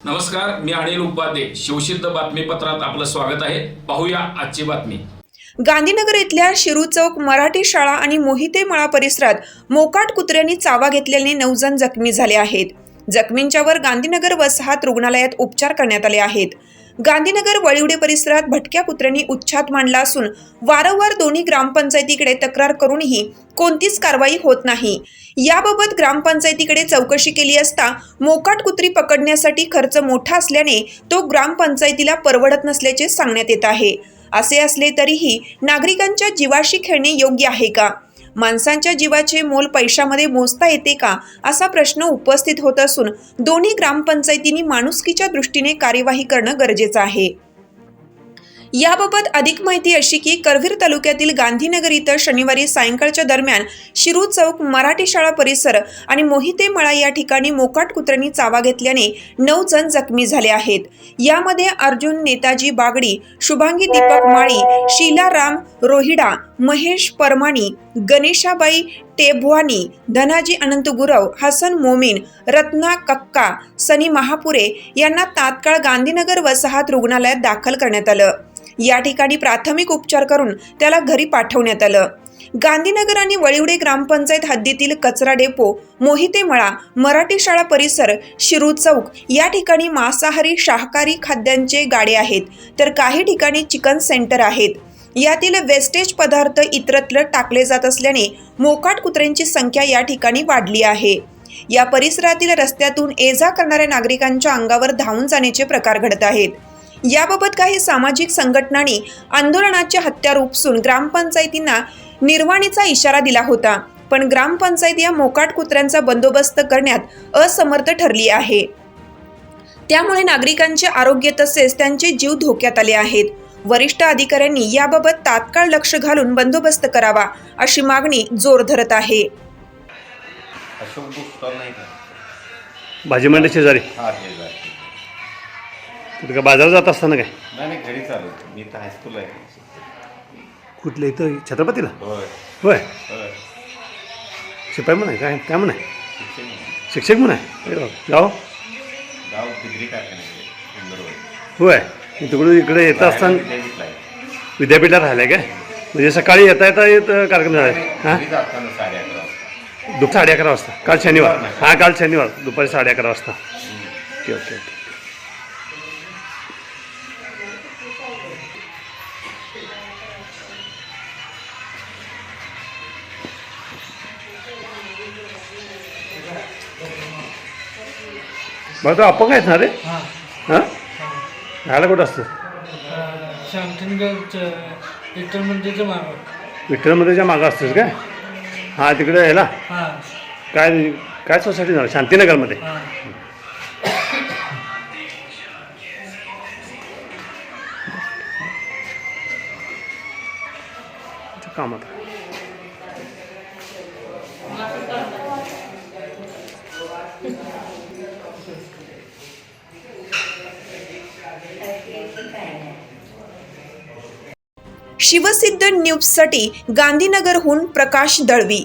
नमस्कार मी अनिल उपाध्ये. शिवसिद्ध बातमीपत्रात आपलं स्वागत आहे. पाहूया आजची बातमी. गांधीनगर इथल्या शिरू चौक मराठी शाळा आणि मोहिते मळा परिसरात मोकाट कुत्र्यांनी चावा घेतल्याने नऊ जण जखमी झाले आहेत. जखमींच्यावर गांधीनगर वसाहत रुग्णालयात उपचार करण्यात आले आहेत. गांधीनगर वळिवडे परिसरात भटक्या कुत्र्यांनी उच्छाद मांडला असून वारंवार दोन्ही ग्रामपंचायतीकडे तक्रार करूनही कोणतीच कारवाई होत नाही. याबाबत ग्रामपंचायतीकडे चौकशी केली असता मोकाट कुत्री पकडण्यासाठी खर्च मोठा असल्याने तो ग्रामपंचायतीला परवडत नसल्याचे सांगण्यात येत आहे. असे असले तरीही नागरिकांच्या जीवाशी खेळणे योग्य आहे का? माणसांच्या जीवाचे मोल पैशामध्ये मोजता येते का? असा प्रश्न उपस्थित होत असून दोन्ही ग्रामपंचायतींनी माणुसकीच्या दृष्टीने कार्यवाही करणं गरजेचं आहे. याबाबत अधिक माहिती अशी की करवीर तालुक्यातील गांधीनगर इथं शनिवारी सायंकाळच्या दरम्यान शिरू चौक मराठी शाळा परिसर आणि मोहिते मळा या ठिकाणी मोकाट कुत्र्यांनी चावा घेतल्याने नऊ जण जखमी झाले आहेत. यामध्ये अर्जुन नेताजी बागडी शुभांगी दीपक माळी शीला राम रोहिडा महेश परमाणी गणेशाबाई टेभवानी धनाजी अनंत गुरव हसन मोमीन रत्ना कक्का सनी महापुरे यांना तात्काळ गांधीनगर वसाहत रुग्णालयात दाखल करण्यात आलं. या ठिकाणी प्राथमिक उपचार करून त्याला घरी पाठवण्यात आलं. गांधीनगर आणि वळिवडे ग्रामपंचायत हद्दीतील कचरा डेपो मोहिते मळा मराठी शाळा परिसर शिरू चौक या ठिकाणी मांसाहारी शाकाहारी खाद्यांचे गाडे आहेत. तर काही ठिकाणी चिकन सेंटर आहेत. यातील वेस्टेज पदार्थ इतरत्र टाकले जात असल्याने मोकाट कुत्र्यांची संख्या या ठिकाणी वाढली आहे. या परिसरातील रस्त्यातून ये जा करणाऱ्या नागरिकांच्या अंगावर धावून जाण्याचे प्रकार घडत आहेत. याबाबत काही सामाजिक संघटनांनी आंदोलनाचे हत्यार उपसून ग्रामपंचायतींना निर्वाणीचा इशारा दिला होता पण ग्रामपंचायत या मोकाट कुत्र्यांचा बंदोबस्त करण्यात असमर्थ ठरली आहे. त्यामुळे नागरिकांचे आरोग्य तसेच त्यांचे जीव धोक्यात आले आहेत. वरिष्ठ अधिकाऱ्यांनी याबाबत तात्काळ लक्ष घालून बंदोबस्त करावा अशी मागणी जोर धरत आहे. भाजी मंडई शेजारी? का बाजारात जात असताना काय? नाही नाही घरी चालू मी तर हायस्कूल आहे. कुठले इथं? छत्रपतीला? होय. शिपाई म्हणा काय? काय म्हणा. शिक्षक म्हणा अरे बाबा. गाव? गाव होय. तिकडून इकडे येत असताना. विद्यापीठात राहिलं काय? म्हणजे सकाळी येता येता येत कार्यक्रम झाला. हां? जाताना साडे अकरा वाजता. काल शनिवार. हां काल शनिवार. दुपारी साडे अकरा वाजता. Okay okay okay. बरं तो अपंग आहेत ना रे? हां? राहायला कुठं असतं? शांतनगरचं विठ्ठल मंदिरचं मागं. विठ्ठल मंदिरच्या मागं असतोस काय? हां तिकडे यायला? हां. काय काय सोसायटी झालं? शांतीनगरमध्ये? हां. कामात शिवसिद्ध न्यूजसाठी गांधीनगरहून प्रकाश दळवी.